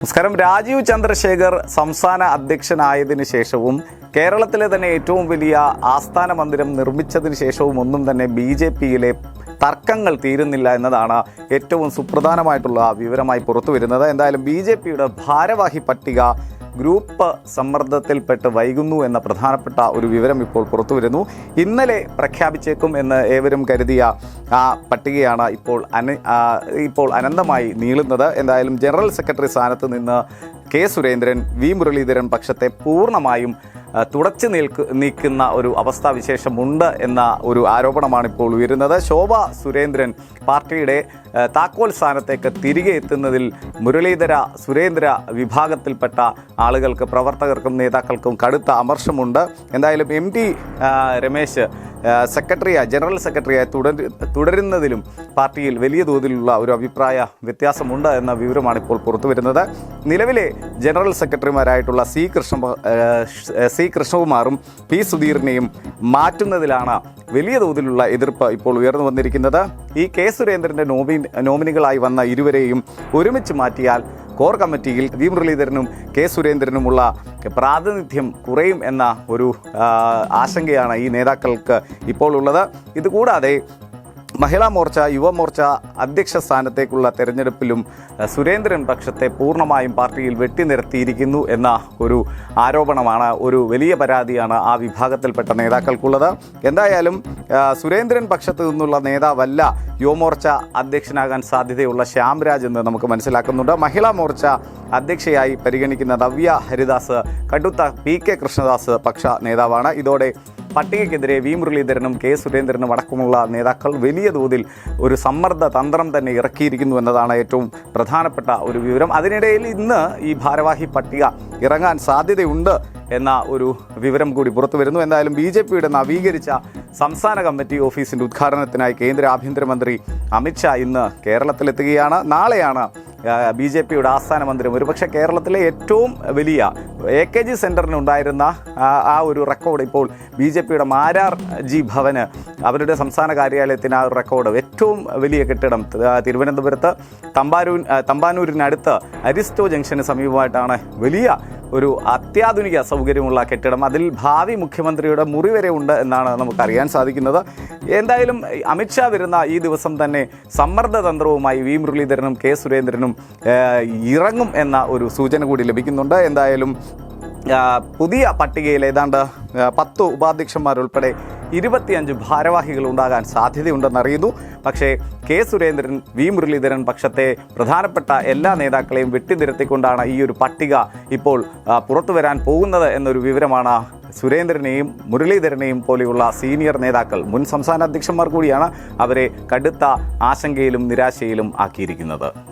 നമസ്കാരം. രാജീവ് ചന്ദ്രശേഖർ സംസ്ഥാന അധ്യക്ഷനായതിനു ശേഷവും കേരളത്തിലെ തന്നെ ഏറ്റവും വലിയ ആസ്ഥാന മന്ദിരം നിർമ്മിച്ചതിന് ശേഷവും ഒന്നും തന്നെ ബി ജെ പിയിലെ തർക്കങ്ങൾ തീരുന്നില്ല എന്നതാണ് ഏറ്റവും സുപ്രധാനമായിട്ടുള്ള വിവരമായി പുറത്തു വരുന്നത് എന്തായാലും ബി ജെ പിയുടെ ഭാരവാഹി പട്ടിക ഗ്രൂപ്പ് സമ്മർദ്ദത്തിൽപ്പെട്ട് വൈകുന്നു എന്ന പ്രധാനപ്പെട്ട ഒരു വിവരം ഇപ്പോൾ പുറത്തു വരുന്നു. ഇന്നലെ പ്രഖ്യാപിച്ചേക്കും എന്ന് ഏവരും കരുതിയ ആ പട്ടികയാണ് ഇപ്പോൾ അന ഇപ്പോൾ അനന്തമായി നീളുന്നത്. എന്തായാലും ജനറൽ സെക്രട്ടറി സ്ഥാനത്ത് നിന്ന് കെ സുരേന്ദ്രൻ വി മുരളീധരൻ പക്ഷത്തെ പൂർണമായും തുടച്ചു നിൽക്ക് നീക്കുന്ന ഒരു അവസ്ഥാവിശേഷമുണ്ട് എന്ന ഒരു ആരോപണമാണ് ഇപ്പോൾ ഉയരുന്നത്. ശോഭ സുരേന്ദ്രൻ പാർട്ടിയുടെ താക്കോൽ സ്ഥാനത്തേക്ക് തിരികെ എത്തുന്നതിൽ മുരളീധര സുരേന്ദ്ര വിഭാഗത്തിൽപ്പെട്ട ആളുകൾക്ക് പ്രവർത്തകർക്കും നേതാക്കൾക്കും കടുത്ത അമർഷമുണ്ട്. എന്തായാലും എം ടി രമേശ് സെക്രട്ടറിയായി ജനറൽ സെക്രട്ടറിയായി തുടരു തുടരുന്നതിലും പാർട്ടിയിൽ വലിയ തോതിലുള്ള ഒരു അഭിപ്രായ വ്യത്യാസമുണ്ട് എന്ന വിവരമാണ് ഇപ്പോൾ പുറത്തു വരുന്നത്. നിലവിലെ ജനറൽ സെക്രട്ടറിമാരായിട്ടുള്ള സി കൃഷ്ണ സി കൃഷ്ണകുമാറും പി സുധീറിനെയും മാറ്റുന്നതിലാണ് വലിയ തോതിലുള്ള എതിർപ്പ് ഇപ്പോൾ ഉയർന്നു വന്നിരിക്കുന്നത്. ഈ കെ സുരേന്ദ്രന്റെ നോമി നോമിനികളായി വന്ന ഇരുവരെയും ഒരുമിച്ച് മാറ്റിയാൽ കോർ കമ്മിറ്റിയിൽ വി മുരളീധരനും കെ സുരേന്ദ്രനുമുള്ള പ്രാതിനിധ്യം കുറയും എന്ന ഒരു ആശങ്കയാണ് ഈ നേതാക്കൾക്ക് ഇപ്പോൾ ഉള്ളത്. ഇതുകൂടാതെ മഹിളാ മോർച്ച യുവമോർച്ച അധ്യക്ഷ സ്ഥാനത്തേക്കുള്ള തെരഞ്ഞെടുപ്പിലും സുരേന്ദ്രൻ പക്ഷത്തെ പൂർണമായും പാർട്ടിയിൽ വെട്ടിനിരത്തിയിരിക്കുന്നു എന്ന ഒരു ആരോപണമാണ് ഒരു വലിയ പരാതിയാണ് ആ വിഭാഗത്തിൽപ്പെട്ട നേതാക്കൾക്കുള്ളത്. എന്തായാലും സുരേന്ദ്രൻ പക്ഷത്തു നിന്നുള്ള നേതാവല്ല യുവമോർച്ച അധ്യക്ഷനാകാൻ സാധ്യതയുള്ള ശ്യാംരാജ് എന്ന് നമുക്ക് മനസ്സിലാക്കുന്നുണ്ട്. മഹിളാ മോർച്ച അധ്യക്ഷയായി പരിഗണിക്കുന്ന നവ്യ ഹരിദാസ് കടുത്ത പി കെ കൃഷ്ണദാസ് പക്ഷ നേതാവാണ്. ഇതോടെ പട്ടികയ്ക്കെതിരെ വി മുരളീധരനും കെ സുരേന്ദ്രനും അടക്കമുള്ള നേതാക്കൾ വലിയ തോതിൽ ഒരു സമ്മർദ്ദ തന്ത്രം തന്നെ ഇറക്കിയിരിക്കുന്നു എന്നതാണ് ഏറ്റവും പ്രധാനപ്പെട്ട ഒരു വിവരം. അതിനിടയിൽ ഇന്ന് ഈ ഭാരവാഹി പട്ടിക ഇറങ്ങാൻ സാധ്യതയുണ്ട് എന്ന ഒരു വിവരം കൂടി പുറത്തു വരുന്നു. എന്തായാലും ബി ജെ പിയുടെ നവീകരിച്ച സംസ്ഥാന കമ്മിറ്റി ഓഫീസിന്റെ ഉദ്ഘാടനത്തിനായി കേന്ദ്ര ആഭ്യന്തരമന്ത്രി അമിത്ഷാ ഇന്ന് കേരളത്തിലെത്തുകയാണ്. നാളെയാണ് ബി ജെ പിയുടെ ആസ്ഥാന മന്ദിരം ഒരുപക്ഷെ കേരളത്തിലെ ഏറ്റവും വലിയ എ കെ ജി സെന്ററിനുണ്ടായിരുന്ന ആ- ഒരു റെക്കോർഡ് ഇപ്പോൾ ബി ജെ പിയുടെ മാരാർ ജി ഭവന് അവരുടെ സംസ്ഥാന കാര്യാലയത്തിന് ആ റെക്കോർഡ്. ഏറ്റവും വലിയ കെട്ടിടം തിരുവനന്തപുരത്ത് തമ്പാനൂർ തമ്പാനൂരിനടുത്ത് അരിസ്റ്റോ ജംഗ്ഷന് സമീപമായിട്ടാണ് വലിയ ഒരു അത്യാധുനിക സൗകര്യമുള്ള കെട്ടിടം. അതിൽ ഭാവി മുഖ്യമന്ത്രിയുടെ മുറി വരെ ഉണ്ട് എന്നാണ് നമുക്കറിയാൻ സാധിക്കുന്നത്. എന്തായാലും അമിത്ഷാ വരുന്ന ഈ ദിവസം തന്നെ സമ്മർദ്ദ തന്ത്രവുമായി വി മുരളീധരനും കെ സുരേന്ദ്രനും ഇറങ്ങും എന്ന ഒരു സൂചന കൂടി ലഭിക്കുന്നുണ്ട്. എന്തായാലും പുതിയ പട്ടികയിൽ ഏതാണ്ട് പത്ത് ഉപാധ്യക്ഷന്മാരുൾപ്പെടെ ഇരുപത്തിയഞ്ച് ഭാരവാഹികൾ ഉണ്ടാകാൻ സാധ്യതയുണ്ടെന്നറിയുന്നു. പക്ഷേ കെ സുരേന്ദ്രൻ വി മുരളീധരൻ പക്ഷത്തെ പ്രധാനപ്പെട്ട എല്ലാ നേതാക്കളെയും വെട്ടിനിരത്തിക്കൊണ്ടാണ് ഈ ഒരു പട്ടിക ഇപ്പോൾ പുറത്തു വരാൻ പോകുന്നത് എന്നൊരു വിവരമാണ് സുരേന്ദ്രനെയും മുരളീധരനെയും പോലെയുള്ള സീനിയർ നേതാക്കൾ. മുൻ സംസ്ഥാന അധ്യക്ഷന്മാർ കൂടിയാണ് അവരെ കടുത്ത ആശങ്കയിലും നിരാശയിലും ആക്കിയിരിക്കുന്നത്.